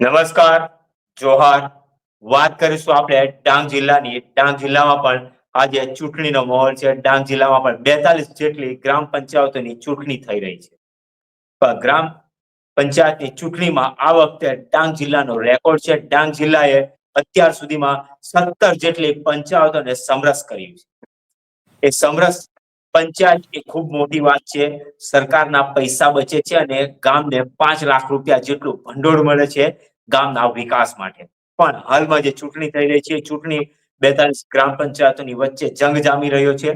નમસ્કાર, જોહાર. વાત કરીશું આપણે ડાંગ જિલ્લાની. ડાંગ જિલ્લામાં પણ આજે ચૂંટણીનો માહોલ છે. ડાંગ જિલ્લામાં પણ બેતાલીસ જેટલી ગ્રામ પંચાયતોની ચૂંટણી થઈ રહી છે. ગ્રામ પંચાયતની ચૂંટણીમાં આ વખતે ડાંગ જિલ્લાનો રેકોર્ડ છે. ડાંગ જિલ્લાએ અત્યાર સુધીમાં સત્તર જેટલી પંચાયતોને સમરસ કર્યું છે. એ સમરસ પંચાયત એ ખૂબ મોટી વાત છે. સરકારના પૈસા બચે છે અને ગામને પાંચ લાખ રૂપિયા જેટલું ભંડોળ મળે છે. ગામના વિકાસ માટે. પણ હાલમાં જે ચૂંટણી થઈ રહી છે ચૂંટણી બેતાલીસ ગ્રામ પંચાયતોની વચ્ચે જંગ જામી રહ્યો છે.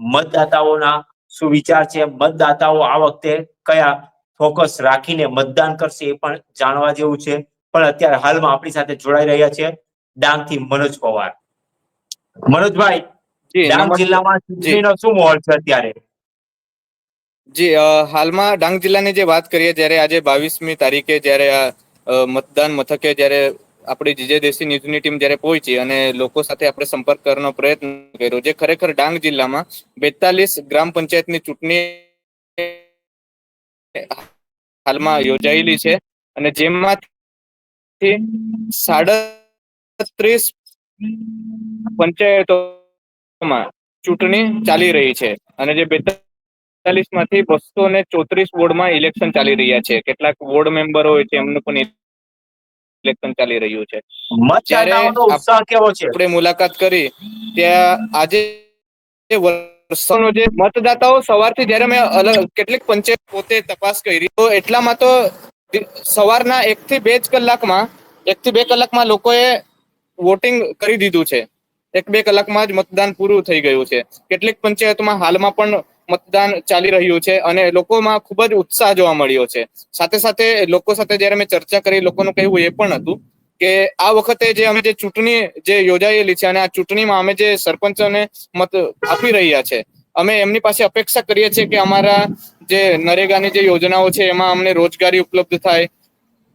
મતદાતાઓના શું વિચાર છે મતદાતાઓ આ વખતે કયા ફોકસ રાખીને મતદાન કરશે એ પણ જાણવા જેવું છે. પણ અત્યારે હાલમાં આપણી સાથે જોડાઈ રહ્યા છે ડાંગથી મનોજ પવાર. મનોજભાઈ ડાંગ જિલ્લામાં ચૂંટણીનો શું માહોલ છે અત્યારે? જી હાલમાં ડાંગ જિલ્લાની જે વાત કરીએ ત્યારે આજે બાવીસમી તારીખે જ્યારે મતદાન મથકે જ્યારે આપણી જીજે દેશી ન્યૂઝની ટીમ જ્યારે પહોંચી અને લોકો સાથે આપણે સંપર્ક કરવાનો પ્રયત્ન કર્યો, જે ખરેખર ડાંગ જિલ્લામાં બેતાલીસ ગ્રામ પંચાયતની ચૂંટણી હાલમાં યોજાયેલી છે અને જેમાંથી સાડત્રીસ પંચાયતોમાં ચૂંટણી ચાલી રહી છે અને જે બેતાલીસ માંથી બસો ને ચોત્રીસ વોર્ડમાં ઇલેક્શન ચાલી રહ્યા છે. કેટલાક વોર્ડ મેમ્બર હોય છે એમનું પણ ઇલેક્શન ચાલી રહ્યું છે. આપણે મુલાકાત કરી ત્યાં આજે વર્ષોનો જે મતદાતાઓ સવારથી જ્યારે મેં અલગ કેટલીક પંચાયત પોતે તપાસ કરી તો એટલામાં તો સવારના એક થી બે જ કલાકમાં એક થી બે કલાકમાં લોકોએ વોટિંગ કરી દીધું છે. એક બે કલાકમાં જ મતદાન પૂરું થઈ ગયું છે. કેટલીક પંચાયતોમાં હાલમાં પણ મતદાન ચાલી રહ્યું છે અને લોકોમાં ખૂબ જ ઉત્સાહ જોવા મળ્યો છે. સાથે સાથે લોકો સાથે જ્યારે મેં ચર્ચા કરી, લોકોનું કહેવું એ પણ હતું કે આ વખતે જે અમે જે ચૂંટણી જે યોજાયેલી છે અને આ ચૂંટણીમાં અમે જે સરપંચોને મત આપી રહ્યા છે, અમે એમની પાસે અપેક્ષા કરીએ છીએ કે અમારા જે નરેગાની જે યોજનાઓ છે એમાં અમને રોજગારી ઉપલબ્ધ થાય,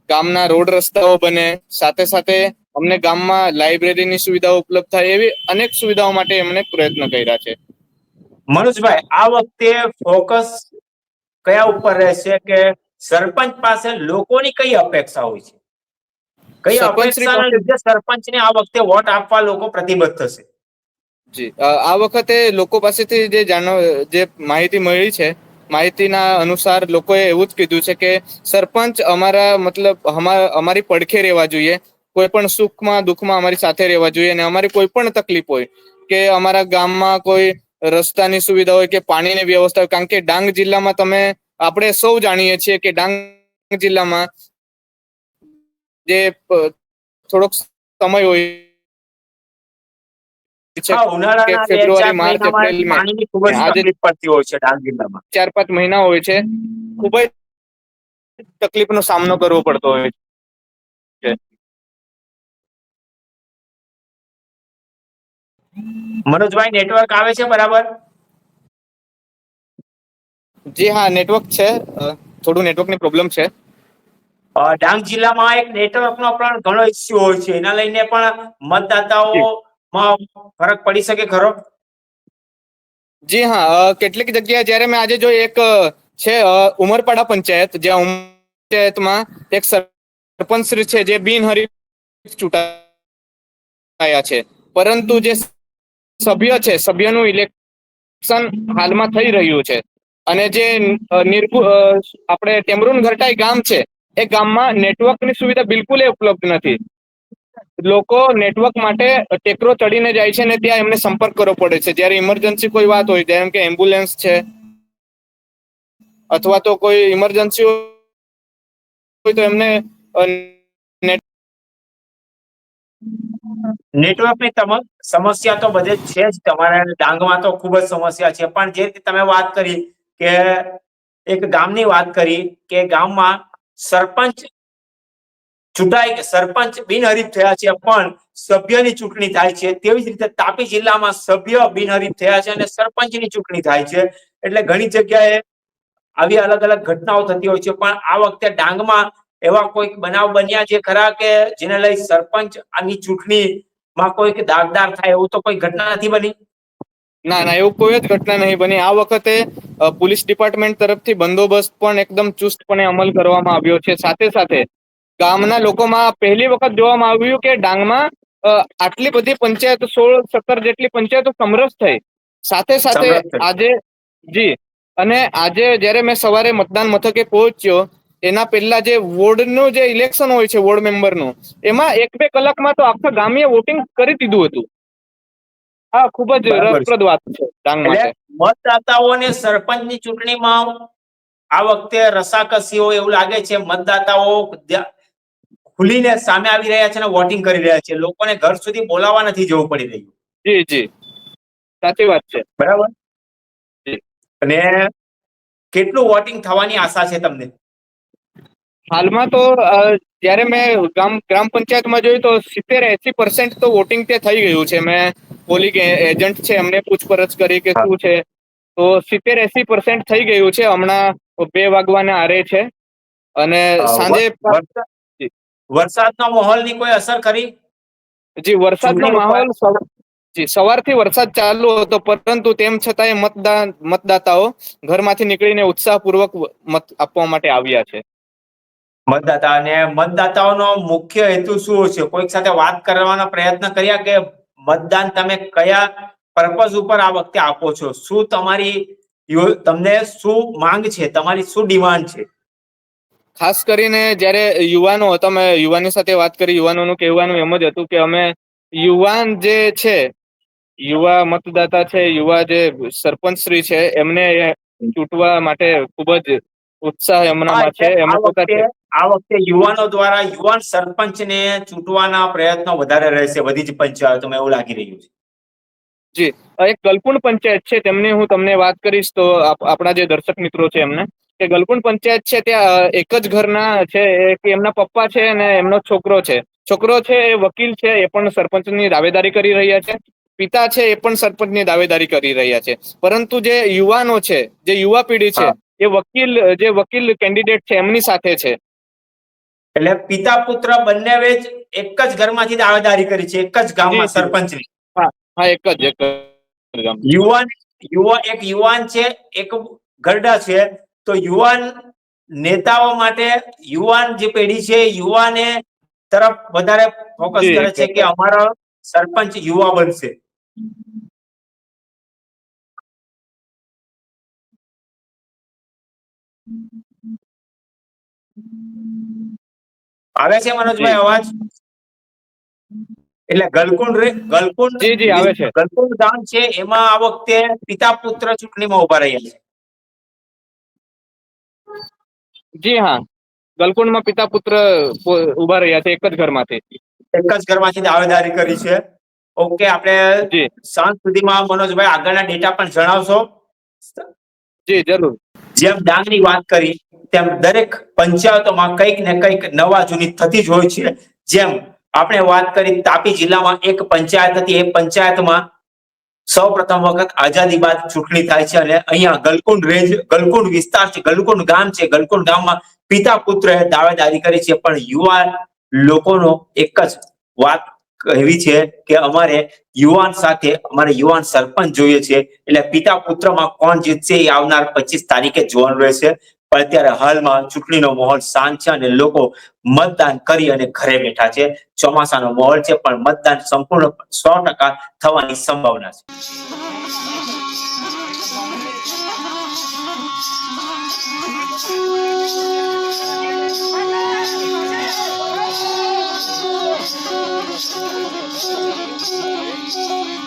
ગામના રોડ રસ્તાઓ બને, સાથે સાથે અમને ગામમાં લાઇબ્રેરીની સુવિધાઓ ઉપલબ્ધ થાય એવી અનેક સુવિધાઓ માટે એમને પ્રયત્ન કર્યા છે. મનોજભાઈ આ વખતે ફોકસ કયા ઉપર રહેશે કે સરપંચ પાસે લોકોની કઈ અપેક્ષા હોય છે? કઈ અપેક્ષાના લીધે સરપંચને આ વખતે વોટ આપવા લોકો પ્રતિબદ્ધ થશે? જી આ વખતે લોકો પાસેથી જે જાણવા જે માહિતી મળી છે માહિતીના અનુસાર લોકોએ એવું જ કીધું છે કે સરપંચ અમારા મતલબ અમારી પડખે રહેવા જોઈએ કોઈ પણ સુખમાં દુઃખમાં અમારી સાથે રહેવા જોઈએ અને અમારી કોઈ પણ તકલીફ હોય કે અમારા ગામમાં કોઈ રસ્તાની સુવિધા હોય કે પાણીની વ્યવસ્થા હોય કારણ કે ડાંગ જિલ્લામાં તમે આપણે સૌ જાણીએ છીએ કે ડાંગ જિલ્લામાં જે થોડોક સમય હોય ફેબ્રુઆરી, માર્ચ, એપ્રિલ, ચાર પાંચ મહિના હોય છે ખૂબ જ તકલીફનો સામનો કરવો પડતો હોય છે. મનોજભાઈ નેટવર્ક આવે છે બરાબર? જી હા નેટવર્ક છે. થોડું નેટવર્કની પ્રોબ્લેમ છે. ડાંગ જિલ્લામાં એક નેટવર્કનો પણ ઘણો ઇસ્યુ હોય છે. એના લઈને પણ મતદાતાઓમાં ફરક પડી શકે ખરો? જી હા કેટલીક જગ્યાએ જ્યારે મેં આજે જો એક છે ઉમરપાડા પંચાયત જ્યાં પંચાયતમાં એક સરપંચ છે જે બિનહરીફ ચૂંટાયા છે. પરંતુ જે સભ્ય છે. સભ્યનું ઇલેક્શન હાલમાં થઈ રહ્યું છે. અને જે અ, આપણે ટેમરૂન ઘરટાઈ ગામ છે એ ગામમાં નેટવર્કની સુવિધા બિલકુલ એ ઉપલબ્ધ નથી. લોકો નેટવર્ક માટે ટેકરો ચડીને જાય છે ને ત્યાં એમને સંપર્ક કરવો પડે છે. જ્યારે ઇમરજન્સી કોઈ વાત હોય જેમ કે એમ્બ્યુલન્સ છે અથવા તો કોઈ ઇમરજન્સી હોય તો એમને નેટ નેટવર્કની તમામ સમસ્યા તો બધે છે જ. તમારા ડાંગમાં તો ખૂબ જ સમસ્યા છે. પણ જે તમે વાત કરી કે એક ગામની વાત કરી કે ગામમાં સરપંચ ચૂંટાઈ સરપંચ બિનહરીફ થયા છે પણ સભ્યની ચૂંટણી થાય છે. તેવી જ રીતે તાપી જિલ્લામાં સભ્ય બિનહરીફ થયા છે અને સરપંચની ચૂંટણી થાય છે. એટલે ઘણી જગ્યાએ આવી અલગ અલગ ઘટનાઓ થતી હોય છે. પણ આ વખતે ડાંગમાં એવા કોઈક બનાવ બન્યા છે ખરા કે જેને લઈ સરપંચ આની ચૂંટણીમાં કોઈક દાગદાર થાય એવું તો કોઈ ઘટના નથી બની? ના ના એવું કોઈ જ ઘટના નહીં બની. આ વખતે પોલીસ ડિપાર્ટમેન્ટ તરફથી બંદોબસ્ત પણ એકદમ ચુસ્તપણે અમલ કરવામાં આવ્યો છે. સાથે સાથે ગામના લોકોમાં પહેલી વખત જોવામાં આવ્યું કે ડાંગમાં આટલી બધી પંચાયત સોળ સત્તર જેટલી પંચાયતો સમરસ થઈ. સાથે સાથે આજે જી અને આજે જ્યારે મેં સવારે મતદાન મથકે પહોંચ્યો એના પહેલા જે વોર્ડનું જે ઇલેક્શન હોય છે વોર્ડ મેમ્બરનું એમાં એક બે કલાકમાં તો આખા ગામીએ વોટિંગ કરી દીધું હતું. હા ખૂબ જ રસપ્રદ વાત છે ડાંગ માટે. મતદાતાઓને સરપંચની ચૂંટણીમાં આ વખતે રસાકસીઓ એવું લાગે છે મતદાતાઓ ખુલીને સામે આવી રહ્યા છે અને વોટિંગ કરી રહ્યા છે. લોકોને ઘર સુધી બોલાવવા નથી જવું પડી રહ્યું. જી જી. સાચી વાત છે. બરાબર? અને કેટલું વોટિંગ થવાની આશા છે તમને? હાલમાં તો જ્યારે મેં ગામ ગ્રામ પંચાયતમાં જોયું તો સિત્તેર એસી પર્સન્ટ તો વોટિંગ તે થઈ ગયું છે. મેં પોલિંગ એજન્ટ છે એમને પૂછપરછ કરી કે શું છે. તો સિત્તેર એસી પર્સન્ટ થઈ ગયું છે. હમણાં બે વાગવાના આરે છે. અને સાંજે વરસાદનો માહોલની કોઈ અસર ખરી? જી વરસાદનો માહોલ જી સવારથી વરસાદ ચાલુ હતો પરંતુ તેમ છતાંય મતદાન મતદાતાઓ ઘરમાંથી નીકળીને ઉત્સાહપૂર્વક મત આપવા માટે આવ્યા છે. મતદાતા અને મતદાતાઓનો મુખ્ય હેતુ શું છે? કોઈક સાથે વાત કરવાનો પ્રયત્ન કર્યા કે મતદાન તમે કયા પર્પઝ ઉપર આ વખતે આપો છો? શું તમારી તમને શું માંગ છે? તમારી શું ડિમાન્ડ છે? ખાસ કરીને જ્યારે યુવાનો હતા મેં યુવાનો સાથે વાત કરી યુવાનોનું કહેવાનું એમ જ હતું કે અમે યુવાન જે છે યુવા મતદાતા છે યુવા જે સરપંચ શ્રી છે એમને ચૂંટવા માટે ખૂબ જ ઉત્સાહ એમનામાં છે. આ પોતા આ વખતે યુવાનો દ્વારા યુવાન સરપંચને ચૂંટવાના પ્રયત્નો વધારે રહેશે બધી જ પંચાયતોમાં એવું લાગી રહ્યું છે. એક ગલકુંડ પંચાયત છે તેમની હું તમને વાત કરીશ તો આપણા જે દર્શક મિત્રો છે એમને કે ગલકુંડ પંચાયત છે ત્યાં એક જ ઘરના છે કે એમના પપ્પા છે અને એમનો છોકરો છે. છોકરો છે એ વકીલ છે એ પણ સરપંચની દાવેદારી કરી રહ્યા છે. પિતા છે એ પણ સરપંચની દાવેદારી કરી રહ્યા છે. પરંતુ જે યુવાનો છે જે યુવા પેઢી છે એ વકીલ જે વકીલ કેન્ડિડેટ છે એમની સાથે છે. એટલે પિતા પુત્ર બંને જ એક જ ઘરમાંથી દાવેદારી કરી છે એક જ ગામમાં. સરપંચની. હા એક જ એક યુવાન યુવા એક યુવાન છે એક ગરડા છે તો યુવાન નેતાઓ માટે યુવાન જે પેઢી છે યુવાને તરફ વધારે ફોકસ કરે છે કે અમારો સરપંચ યુવા બનશે. આવે છે મનોજભાઈ. અવાજ? એટલે ગલકુંડ રે- ગલકુંડ જી, જી, આવે છે. ગલકુંડ ગામ છે એમાં આ વખતે પિતા પુત્ર ચૂંટણીમાં ઊભા રહ્યા છે. જી હા. ગલકુંડમાં પિતા પુત્ર ઊભા રહ્યા છે એક જ ઘરમાંથી. એક જ ઘરમાંથી દાવેદારી કરી છે. ઓકે આપણે સાંજ સુધીમાં મનોજભાઈ આગળના ડેટા પણ જણાવશો? જી જરૂર. જેમ ડાંગની વાત કરી, તેમ દરેક પંચાયતોમાં કંઈક ને કંઈક નવા જૂની થતી જ હોય છે. જેમ આપણે વાત કરી, તાપી જિલ્લામાં એક પંચાયત હતી, એ પંચાયતમાં સૌ પ્રથમ વખત આઝાદી બાદ ચૂંટણી થાય છે અને અહીંયા ગલકુંડ રેન્જ, ગલકુંડ વિસ્તાર છે, ગલકુંડ ગામ છે. ગલકુંડ ગામમાં પિતા પુત્રએ દાવેદારી કરી છે, પણ યુવા લોકોનો એક જ વાત એવી છે કે અમારે યુવાન સાથે, અમારે યુવાન સરપંચ જોઈએ છે. એટલે પિતા પુત્રમાં કોણ જીતશે એ આવનાર પચીસ તારીખે જોવાનું રહેશે. પણ અત્યારે હાલમાં ચૂંટણીનો માહોલ શાંત છે અને લોકો મતદાન કરી અને ઘરે બેઠા છે. ચોમાસાનો માહોલ છે, પણ મતદાન સંપૂર્ણ સો ટકા થવાની સંભાવના છે.